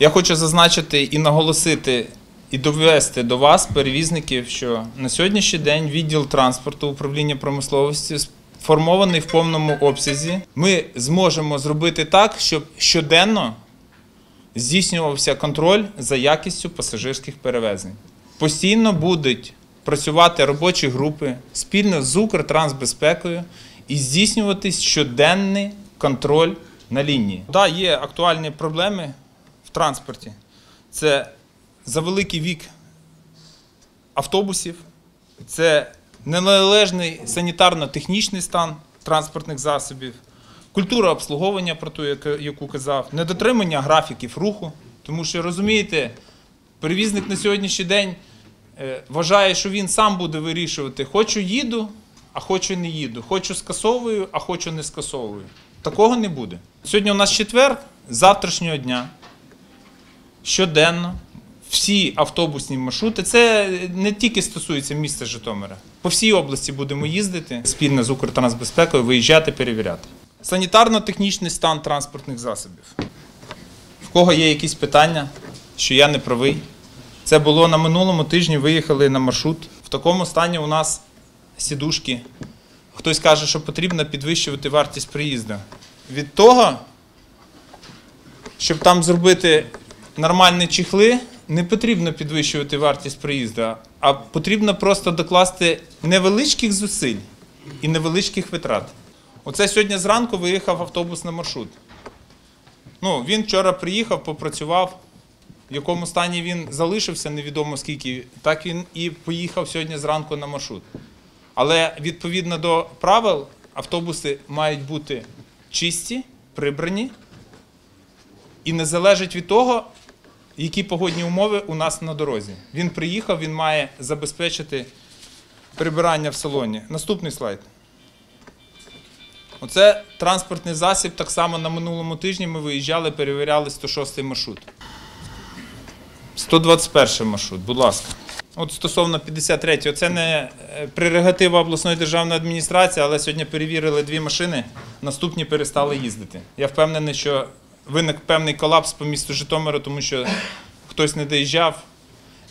Я хочу зазначити і наголосити, і довести до вас, перевізників, що на сьогоднішній день відділ транспорту управління промисловості сформований в повному обсязі. Ми зможемо зробити так, щоб щоденно здійснювався контроль за якістю пасажирських перевезень. Постійно будуть працювати робочі групи спільно з Укртрансбезпекою і здійснюватись щоденний контроль на лінії. Так, є актуальні проблеми транспорті. Це за великий вік автобусів, це неналежний санітарно-технічний стан транспортних засобів, культура обслуговування, про ту, яку- казав, недотримання графіків руху. Тому що розумієте, перевізник на сьогоднішній день е, вважає, що він сам буде вирішувати, хочу їду, а хочу не їду, хочу скасовую, а хочу не скасовую. Такого не буде. Сьогодні у нас четвер, з завтрашнього дня щоденно всі автобусні маршрути. Це не тільки стосується міста Житомира. По всій області будемо їздити спільно з Укртрансбезпекою, виїжджати, перевіряти. Санітарно-технічний стан транспортних засобів. В кого є якісь питання, що я не правий? Це було на минулому тижні. Виїхали на маршрут. В такому стані у нас сідушки. Хтось каже, що потрібно підвищувати вартість приїзду. Від того, щоб там зробити нормальні чехли, не потрібно підвищувати вартість приїзду, а потрібно просто докласти невеличких зусиль і невеличких витрат. Оце сьогодні зранку виїхав автобус на маршрут. Ну, він вчора приїхав, попрацював. В якому стані він залишився, невідомо скільки, так він і поїхав сьогодні зранку на маршрут. Але відповідно до правил, автобуси мають бути чисті, прибрані і не залежить від того, які погодні умови у нас на дорозі. Він приїхав, він має забезпечити прибирання в салоні. Наступний слайд. Оце транспортний засіб. Так само на минулому тижні ми виїжджали, перевіряли 106 маршрут. 121 маршрут, будь ласка. От стосовно 53-го, це не е, прерогатива обласної державної адміністрації, але сьогодні перевірили дві машини, наступні перестали їздити. Я впевнений, що виник певний колапс по місту Житомиру, тому що хтось не доїжджав,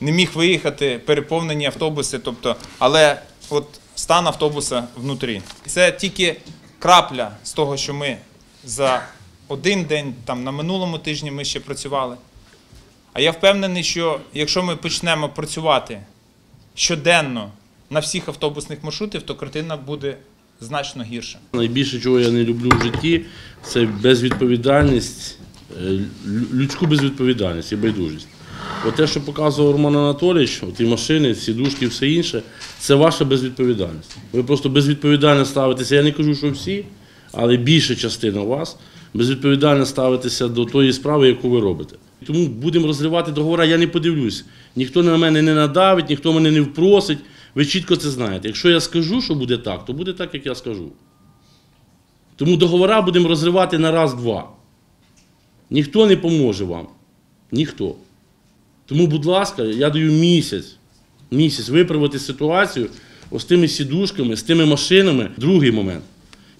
не міг виїхати, переповнені автобуси. Тобто, але от стан автобуса внутрі. Це тільки крапля з того, що ми за один день, там на минулому тижні ми ще працювали. А я впевнений, що якщо ми почнемо працювати щоденно на всіх автобусних маршрутах, то картина буде значно гірша. Найбільше, чого я не люблю в житті, це безвідповідальність, е, людську безвідповідальність і байдужість. От те, що показував Роман Анатолійович, ті машини, сідушки все інше, це ваша безвідповідальність. Ви просто безвідповідально ставитеся. Я не кажу, що всі, але більша частина вас безвідповідально ставитеся до тої справи, яку ви робите. Тому будемо розривати договори, я не подивлюсь. Ніхто на мене не надавить, ніхто мене не впросить. Ви чітко це знаєте. Якщо я скажу, що буде так, то буде так, як я скажу. Тому договора будемо розривати на раз-два. Ніхто не поможе вам. Ніхто. Тому, будь ласка, я даю місяць, місяць виправити ситуацію ось тими сідушками, з тими машинами. Другий момент.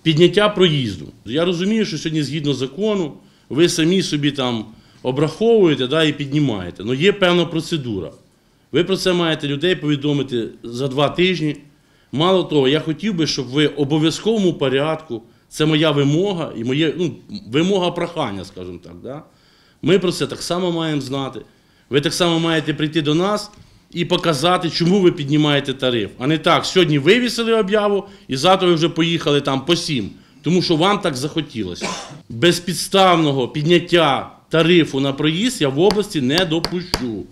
Підняття проїзду. Я розумію, що сьогодні згідно закону, ви самі собі там обраховуєте да, і піднімаєте. Але є певна процедура. Ви про це маєте людей повідомити за два тижні. Мало того, я хотів би, щоб ви обов'язковому порядку, це моя вимога і моє, ну, вимога прохання, скажімо так. Да? Ми про це так само маємо знати. Ви так само маєте прийти до нас і показати, чому ви піднімаєте тариф. А не так, сьогодні вивісили об'яву і завтра ви вже поїхали там по сім. Тому що вам так захотілося. Безпідставного підняття тарифу на проїзд я в області не допущу.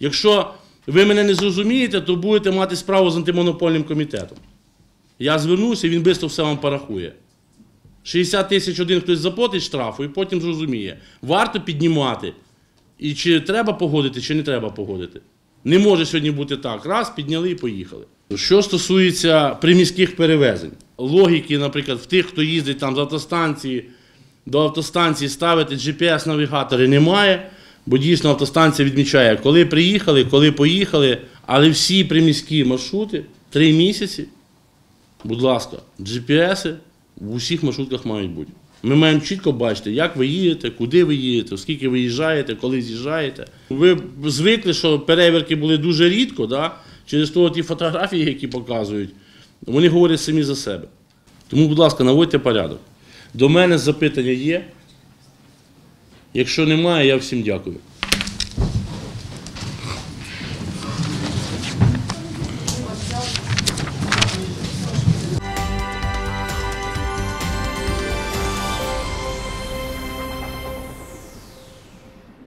Якщо ви мене не зрозумієте, то будете мати справу з антимонопольним комітетом. Я звернуся, він швидко все вам порахує. 60 тисяч один хтось заплатить штрафу і потім зрозуміє, варто піднімати. І чи треба погодити, чи не треба погодити. Не може сьогодні бути так. Раз, підняли і поїхали. Що стосується приміських перевезень, логіки, наприклад, в тих, хто їздить там з автостанції до автостанції ставити GPS-навігатори немає, бо дійсно автостанція відмічає, коли приїхали, коли поїхали, але всі приміські маршрути три місяці, будь ласка, GPS в усіх маршрутках мають бути. Ми маємо чітко бачити, як ви їдете, куди ви їдете, скільки ви їжджаєте, коли з'їжджаєте. Ви звикли, що перевірки були дуже рідко, да? через того ті фотографії, які показують, вони говорять самі за себе. Тому, будь ласка, наводьте порядок. До мене запитання є. Якщо немає, я всім дякую.